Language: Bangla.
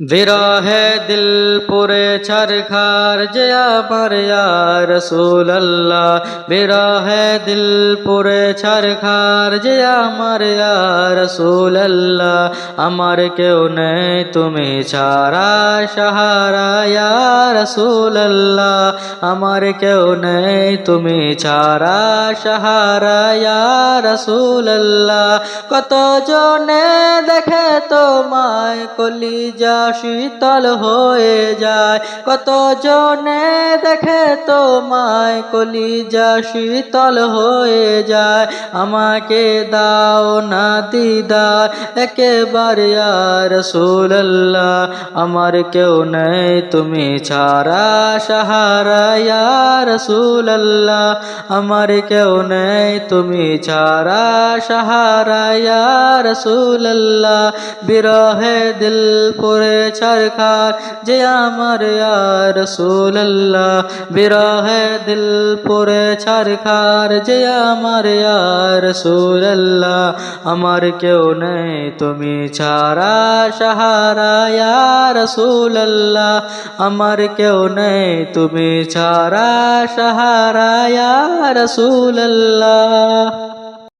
বিরহে দিল পুরে ছরখার যে আমার রসুল আল্লাহ বিরহে দিল পুরে ছরখার যে আমার রসুল আল্লাহ আমার কেউ নেই তুমি ছাড়া সাহারা রসুল আল্লাহ আমার কেউ নেই তুমি ছাড়া সাহারা রসুল আল্লাহ কত জনে দেখে তোমায় কলিজা শীতল হয়ে যায়। কত জনে দেখে তোমায় কলিজা শীতল হয়ে যায়। আমাকে দাও না দিদার, একেবারে আর রসুল্লাহ আমার কেউ নেই, তুমি ছাড়া সাহারা রসুল্লাহ আমার কেউ নেই, তুমি ছাড়া সাহারা রসুল্লাহ বিরহে দিল পরে ছরখার যে আমার রসুল্লাহ বিরহে দিল পরে ছরখার যে আমার রসুল্লাহ আমার কেউ নেই, তুমি ছাড়া সাহারা রসুল্লাহ আমার কেউ নেই, তুমি ছাড়া সাহারা রসুল্লাহ